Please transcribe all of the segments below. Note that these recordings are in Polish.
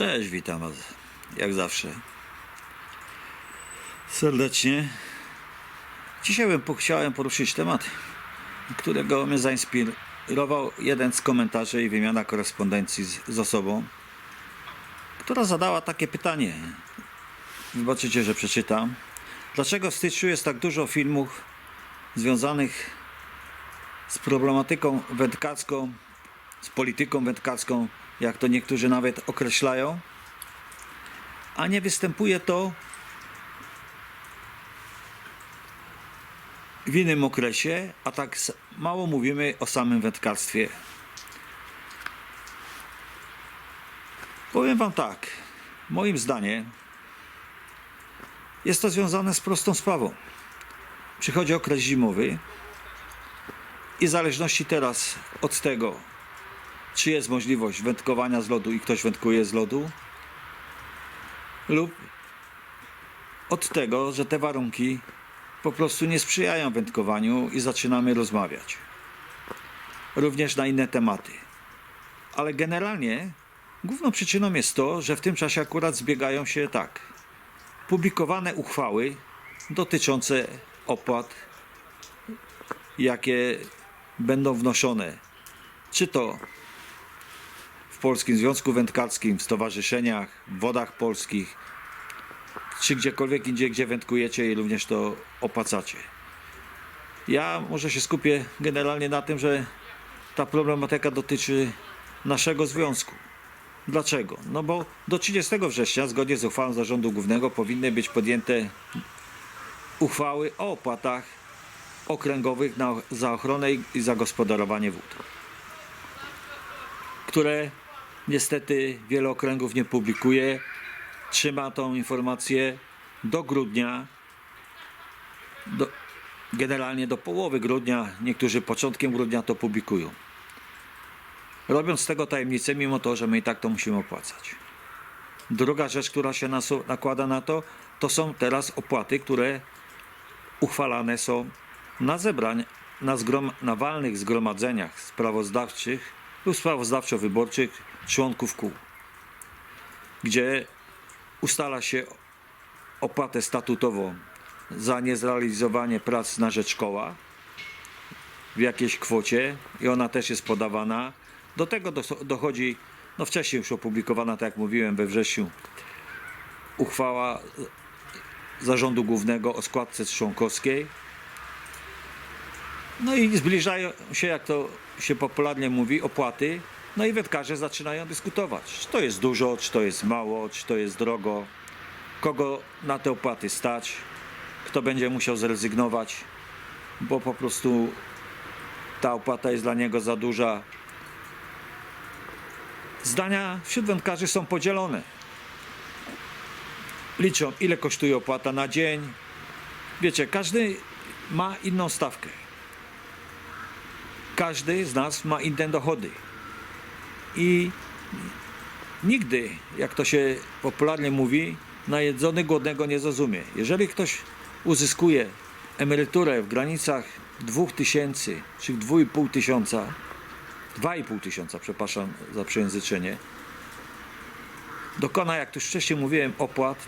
Cześć, witam Was. Jak zawsze. Serdecznie. Dzisiaj bym chciałem poruszyć temat, którego mnie zainspirował jeden z komentarzy i wymiana korespondencji z, z osobą, która zadała takie pytanie. Wybaczycie, że przeczytam. Dlaczego w styczniu jest tak dużo filmów związanych z problematyką wędkarską, z polityką wędkarską, jak to niektórzy nawet określają, a nie występuje to w innym okresie, a tak mało mówimy o samym wędkarstwie. Powiem Wam tak, moim zdaniem jest to związane z prostą sprawą. Przychodzi okres zimowy i w zależności teraz od tego, czy jest możliwość wędkowania z lodu i ktoś wędkuje z lodu, lub od tego, że te warunki po prostu nie sprzyjają wędkowaniu i zaczynamy rozmawiać. Również na inne tematy. Ale generalnie główną przyczyną jest to, że w tym czasie akurat zbiegają się tak. Publikowane uchwały dotyczące opłat, jakie będą wnoszone. Czy to Polskim Związku Wędkarskim, w stowarzyszeniach, w wodach polskich, czy gdziekolwiek indziej, gdzie wędkujecie i również to opłacacie. Ja może się skupię generalnie na tym, że ta problematyka dotyczy naszego związku. Dlaczego? No bo do 30 września, zgodnie z uchwałą Zarządu Głównego, powinny być podjęte uchwały o opłatach okręgowych na, za ochronę i zagospodarowanie wód które niestety wiele okręgów nie publikuje. Trzyma tą informację do grudnia, do, generalnie do połowy grudnia, niektórzy początkiem grudnia to publikują. Robiąc z tego tajemnicę, mimo to, że my i tak to musimy opłacać. Druga rzecz, która się nakłada na to, to są teraz opłaty, które uchwalane są na zebrań, na, zgrom, na walnych zgromadzeniach sprawozdawczych lub sprawozdawczo-wyborczych członków kół, gdzie ustala się opłatę statutową za niezrealizowanie prac na rzecz koła w jakiejś kwocie i ona też jest podawana. Do tego dochodzi, no wcześniej już opublikowana, tak jak mówiłem, we wrześniu, uchwała Zarządu Głównego o składce członkowskiej. No i zbliżają się, jak to się popularnie mówi, opłaty. No i wędkarze zaczynają dyskutować, czy to jest dużo, czy to jest mało, czy to jest drogo, kogo na te opłaty stać, kto będzie musiał zrezygnować, bo po prostu ta opłata jest dla niego za duża. Zdania wśród wędkarzy są podzielone. Liczą, ile kosztuje opłata na dzień. Wiecie, każdy ma inną stawkę każdy z nas ma inne dochody. I nigdy, jak to się popularnie mówi, najedzony głodnego nie zrozumie. Jeżeli ktoś uzyskuje emeryturę w granicach 2000 czy 2,5 tysiąca, 2,5 tysiąca, przepraszam za przejęzyczenie, dokona, jak tu już wcześniej mówiłem, opłat,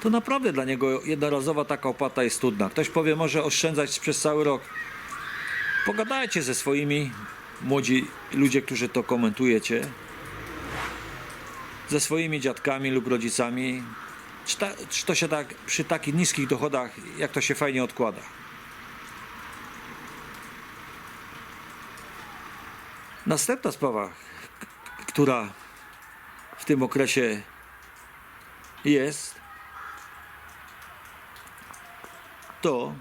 to naprawdę dla niego jednorazowa taka opłata jest trudna. Ktoś powie, może oszczędzać przez cały rok. Pogadajcie ze swoimi młodzi ludzie, którzy to komentujecie, ze swoimi dziadkami lub rodzicami, czy, ta, czy to się tak przy takich niskich dochodach, jak to się fajnie odkłada. Następna sprawa, która w tym okresie jest, to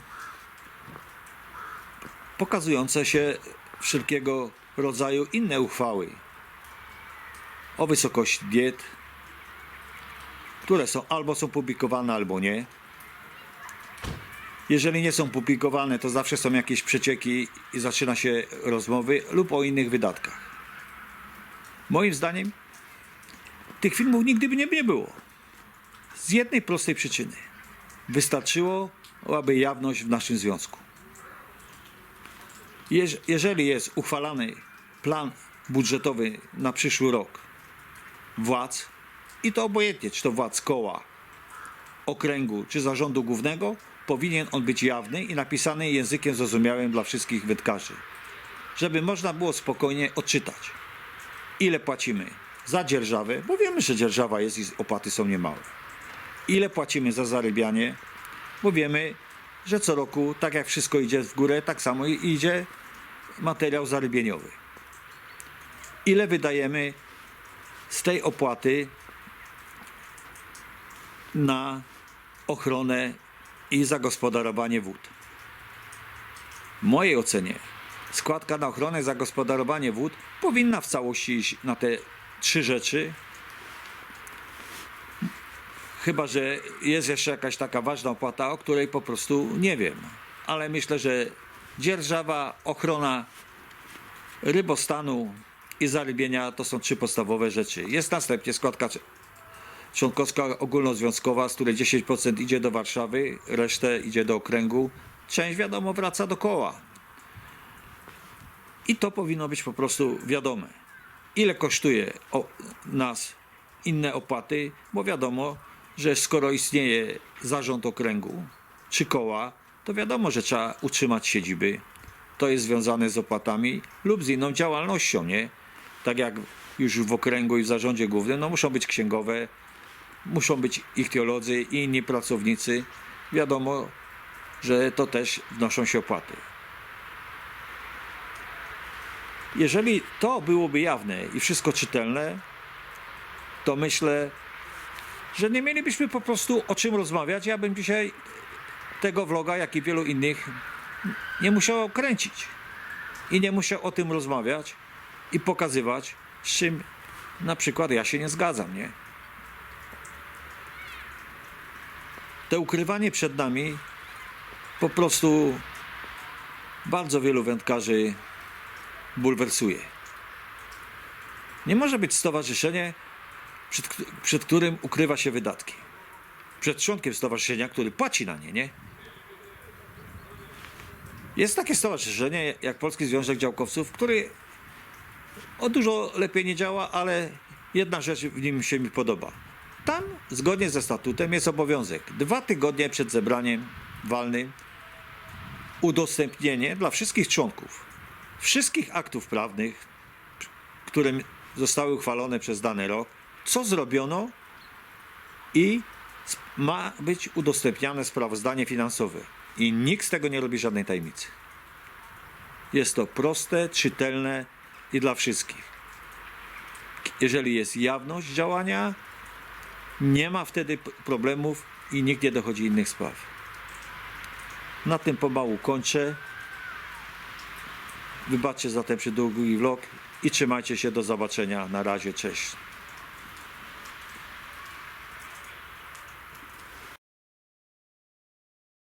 pokazujące się wszelkiego rodzaju inne uchwały o wysokości diet, które są albo są publikowane, albo nie. Jeżeli nie są publikowane, to zawsze są jakieś przecieki i zaczyna się rozmowy lub o innych wydatkach. Moim zdaniem tych filmów nigdy by nie, było. Z jednej prostej przyczyny. Wystarczyło, aby jawność w naszym związku. Jeż- jeżeli jest uchwalany plan budżetowy na przyszły rok władz i to obojętnie, czy to władz koła, okręgu czy zarządu głównego, powinien on być jawny i napisany językiem zrozumiałym dla wszystkich wędkarzy, żeby można było spokojnie odczytać, ile płacimy za dzierżawę, bo wiemy, że dzierżawa jest i opłaty są niemałe. Ile płacimy za zarybianie, bo wiemy, że co roku, tak jak wszystko idzie w górę, tak samo idzie materiał zarybieniowy. Ile wydajemy z tej opłaty na ochronę i zagospodarowanie wód. W mojej ocenie składka na ochronę i zagospodarowanie wód powinna w całości iść na te trzy rzeczy. Chyba, że jest jeszcze jakaś taka ważna opłata, o której po prostu nie wiem. Ale myślę, że dzierżawa, ochrona rybostanu i zarybienia to są trzy podstawowe rzeczy. Jest następnie składka członkowska ogólnozwiązkowa, z której 10% idzie do Warszawy, resztę idzie do okręgu. Część wiadomo wraca do koła. I to powinno być po prostu wiadome. Ile kosztuje nas inne opłaty, bo wiadomo, że skoro istnieje zarząd okręgu czy koła, to wiadomo, że trzeba utrzymać siedziby. To jest związane z opłatami lub z inną działalnością, nie? Tak jak już w okręgu i w zarządzie głównym, no muszą być księgowe, muszą być ich teolodzy i inni pracownicy. Wiadomo, że to też wnoszą się opłaty. Jeżeli to byłoby jawne i wszystko czytelne, to myślę, że nie mielibyśmy po prostu o czym rozmawiać. Ja bym dzisiaj tego vloga, jak i wielu innych, nie musiał kręcić. I nie musiał o tym rozmawiać i pokazywać, z czym na przykład ja się nie zgadzam, nie? To ukrywanie przed nami po prostu bardzo wielu wędkarzy bulwersuje. Nie może być stowarzyszenie, przed, przed którym ukrywa się wydatki. Przed członkiem stowarzyszenia, który płaci na nie, nie? Jest takie stowarzyszenie jak Polski Związek Działkowców, który o dużo lepiej nie działa, ale jedna rzecz w nim się mi podoba. Tam, zgodnie ze statutem, jest obowiązek dwa tygodnie przed zebraniem walnym udostępnienie dla wszystkich członków wszystkich aktów prawnych, które zostały uchwalone przez dany rok, co zrobiono i ma być udostępniane sprawozdanie finansowe. I nikt z tego nie robi żadnej tajemnicy. Jest to proste, czytelne i dla wszystkich. Jeżeli jest jawność działania, nie ma wtedy problemów i nikt nie dochodzi innych spraw. Na tym pomału kończę. Wybaczcie za ten przydługi vlog i trzymajcie się do zobaczenia. Na razie, cześć.